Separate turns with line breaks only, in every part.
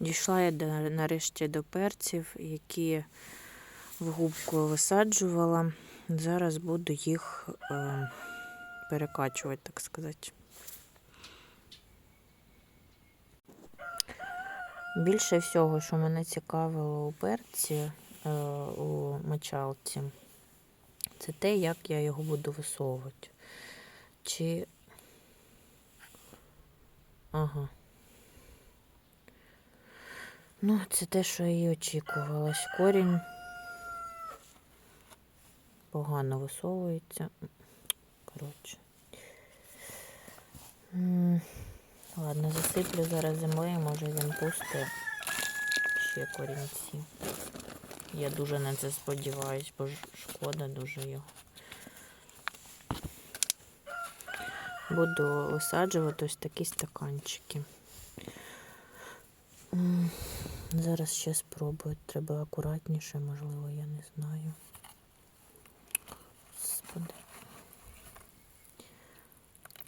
Дійшла я нарешті до перців, які в губку висаджувала. Зараз буду їх е, перекачувати, так сказати. Більше всього, що мене цікавило у перці, е, у мочалці, це те, як я його буду висовувати. Чи. Ага. Ну, це те, що і очікувалось. Корінь погано висовується. Коротше. Ладно, засиплю зараз землею, може він пусте ще корінці. Я дуже на це сподіваюсь, бо шкода дуже його. Буду висаджувати ось такі стаканчики. Зараз ще спробую. Треба акуратніше, можливо, я не знаю. Господи.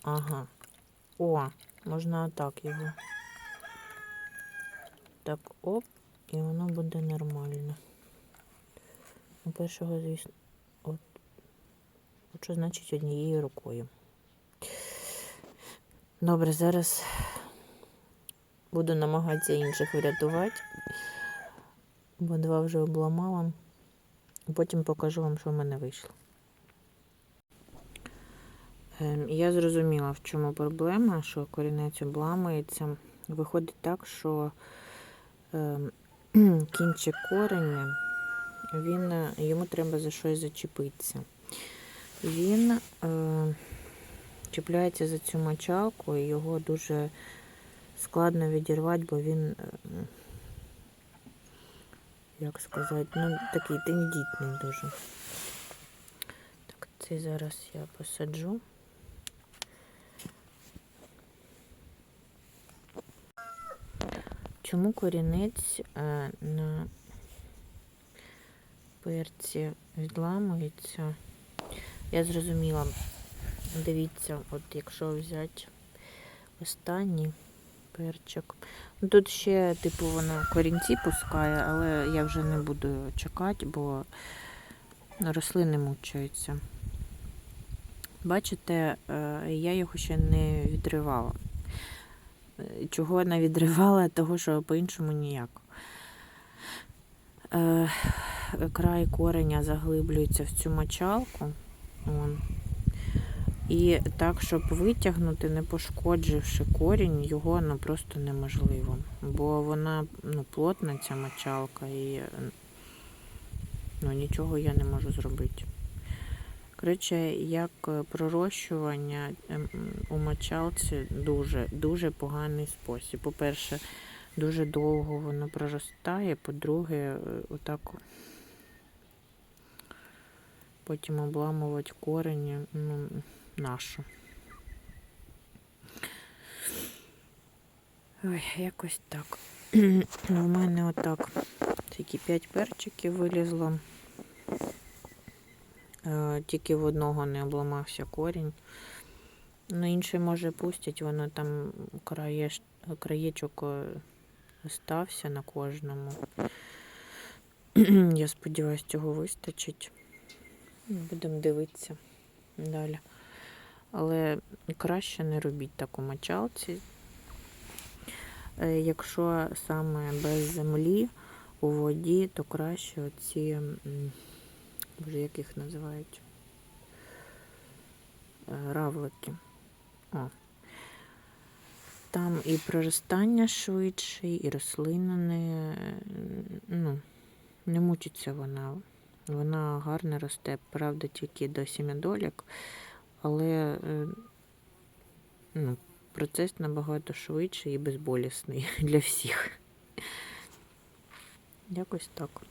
Ага. О, можна отак його. Так, оп, і воно буде нормально. У першого, звісно, от. От що значить однією рукою. Добре, зараз буду намагатися інших врятувати, бо два вже обламала. Потім покажу вам, що в мене вийшло. Ем, Я зрозуміла, в чому проблема, що корінець обламується. Виходить так, що ем, кінчик кореня, він, е, йому треба за щось зачепитися. Він е, чіпляється за цю мочалку, і його дуже складно відірвати, бо він, е, як сказати, ну, такий тендітний дуже. Так, цей зараз я посаджу. Чому корінець е, на перці відламується? Я зрозуміла. Дивіться, от якщо взяти останній перчик. Ну, тут ще, типу, воно корінці пускає, але я вже не буду чекати, бо рослини мучаються. Бачите, е, я його ще не відривала. Е, Чого не відривала, того що по-іншому ніяк. Е, Край кореня заглиблюється в цю мочалку. І так, щоб витягнути, не пошкодживши корінь, його ну, просто неможливо. Бо вона ну, плотна, ця мочалка, і ну, нічого я не можу зробити. Коротше, як е, пророщування ем, у мочалці дуже, дуже поганий спосіб. По-перше, дуже довго воно проростає, по-друге, е, отак потім обламувати корені, ну, нашу. Ой, якось так. У мене отак тільки 5 перчиків вилізло. Е, Тільки в одного не обламався корінь. Ну, інший, може, пустять, воно там краєш, краєчок е, остався на кожному. Я сподіваюся, цього вистачить. Будемо дивитися далі. Але краще не робіть таку мочалці. Е, Якщо саме без землі у воді, то краще оці, боже, як їх називають? Е, Равлики. О. Там і проростання швидше, і рослина не, ну, не мучиться вона. Вона гарно росте, правда, тільки до сім'ядолік, але е, ну, процес набагато швидший і безболісний для всіх. Якось так.